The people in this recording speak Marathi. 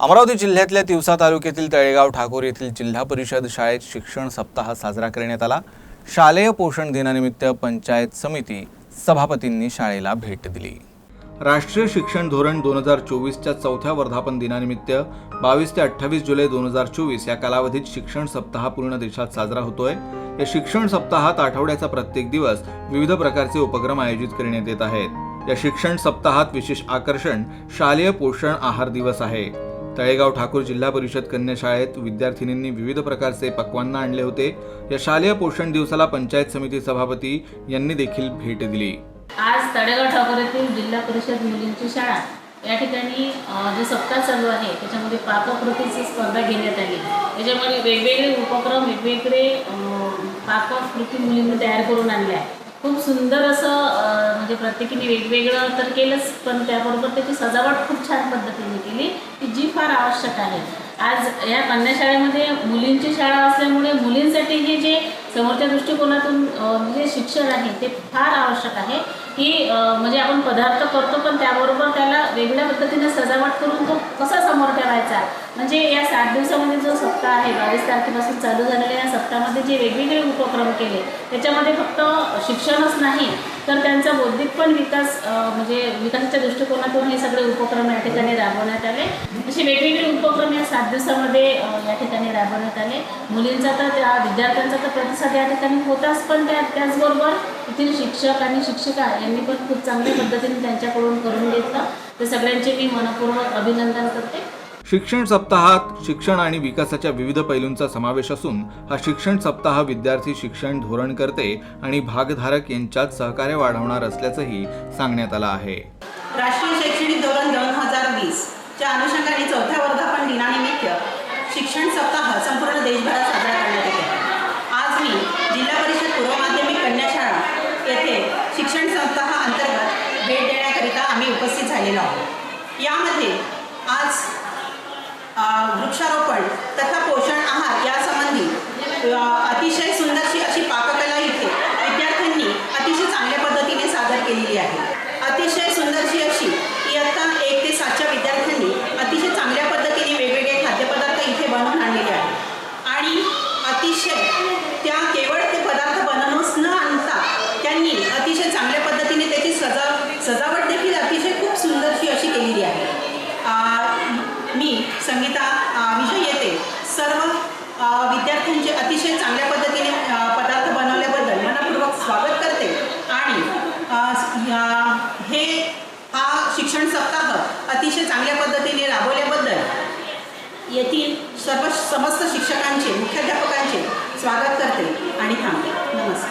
अमरावती जिल्ह्यातल्या तिवसा तालुक्यातील तळेगाव ठाकूर येथील जिल्हा परिषद शाळेत शिक्षण सप्ताह साजरा करण्यात आला. शालेय पोषण दिनानिमित्त पंचायत समिती सभापतींनी शाळेला भेट दिली. राष्ट्रीय शिक्षण धोरण दोन हजार चोवीसच्या चौथ्या वर्धापन दिनानिमित्त बावीस ते अठ्ठावीस जुलै दोन हजार चोवीस या कालावधीत शिक्षण सप्ताह पूर्ण देशात साजरा होतोय. या शिक्षण सप्ताहात आठवड्याचा प्रत्येक दिवस विविध प्रकारचे उपक्रम आयोजित करण्यात येत आहेत. या शिक्षण सप्ताहात विशेष आकर्षण शालेय पोषण आहार दिवस आहे. तळेगाव ठाकूर जिल्हा परिषद कन्या शाळेत विद्यार्थिनींनी विविध प्रकारचे पक्वान्न आणले होते. या शालेय पोषण दिवसाला पंचायत समिती सभापती यांनी देखील भेट दिली. आज तळेगाव ठाकूर येथील जिल्हा परिषद मुलींची शाळा या ठिकाणी जे सप्ताह चालू आहे त्याच्यामध्ये पाककृतीची स्पर्धा घेण्यात आली. त्याच्यामध्ये वेगवेगळे उपक्रम वेगवेगळे पाककृती मुलींनी तयार करून आणले आहे खूप सुंदर असं म्हणजे प्रत्येकीने वेगवेगळं तर केलंच पण त्याबरोबर त्याची सजावट खूप छान पद्धतीने केली की जी फार आवश्यक आहे. आज या कन्याशाळेमध्ये मुलींची शाळा असल्यामुळे मुलींसाठी हे जे समोरच्या दृष्टिकोनातून जे शिक्षण आहे ते फार आवश्यक आहे. की म्हणजे आपण पदार्थ करतो पण त्याबरोबर त्याला वेगळ्या पद्धतीने सजावट करून तो कसा समोर ठेवायचा म्हणजे या सात दिवसामध्ये जो सप्ताह आहे बावीस तारखेपासून चालू झालेल्या या सप्ताहामध्ये जे वेगवेगळे उपक्रम केले त्याच्यामध्ये फक्त शिक्षणच नाही तर त्यांचा बौद्धिक पण विकास म्हणजे विकासाच्या दृष्टिकोनातून हे सगळे उपक्रम या ठिकाणी राबवण्यात आले. असे वेगवेगळे उपक्रम या सात दिवसामध्ये या ठिकाणी राबवण्यात आले. मुलींचा तर त्या विद्यार्थ्यांचा तर प्रतिसाद या ठिकाणी होताच पण त्या त्याचबरोबर येथील शिक्षक आणि शिक्षिका यांनी पण खूप चांगल्या पद्धतीने त्यांच्याकडून करून घेतलं. तर सगळ्यांचे मी मनपूर्वक अभिनंदन करते. शिक्षण सप्ताहात शिक्षण आणि विकासाच्या विविध पैलूंचा समावेश असून हा शिक्षण सप्ताह विद्यार्थी शिक्षण धोरणकर्ते आणि भागधारक यांच्यात सहकार्य वाढवणार असल्याचंही सांगण्यात आलं आहे. राष्ट्रीय शैक्षणिक धोरण दोन हजार वीसच्या अनुषंगाने चौथ्या वर्धापन दिनानिमित्त शिक्षण सप्ताह संपूर्ण देशभरात साजरा करण्यात येत. आहे आज मी जिल्हा परिषद पूर्व माध्यमिक कन्या शाळा येथे शिक्षण सप्ताह अंतर्गत भेट देण्याकरिता आम्ही उपस्थित झालेलो आहोत. यामध्ये आज वृक्षारोपण. तथा पोषण आहार यासंबंधी अ, अतिशय सुंदरशी अशी पाककला इथे विद्यार्थ्यांनी अतिशय चांगल्या पद्धतीने सादर केलेली आहे अतिशय सुंदरशी अशी इयत्ता एक ते सातच्या विद्यार्थ्यांनी अतिशय चांगल्या पद्धतीने वेगवेगळे खाद्यपदार्थ इथे बनवून आणलेले आहेत आणि अतिशय त्या केवळ ते पदार्थ बनवूनच न आणता त्यांनी अतिशय चांगल्या पद्धतीने त्याची सजा सजावट देखील अतिशय खूप सुंदरशी अशी केलेली आहे आ, मी संगीता आ, विषय येते सर्व आ, विद्यार्थ्यांचे अतिशय चांगल्या पद्धतीने पदार्थ बनवल्याबद्दल मनपूर्वक स्वागत करते. आणि हे हा शिक्षण सप्ताह अतिशय चांगल्या पद्धतीने राबवल्याबद्दल येथील सर्व समस्त शिक्षकांचे मुख्याध्यापकांचे स्वागत करते आणि थांबते. नमस्कार.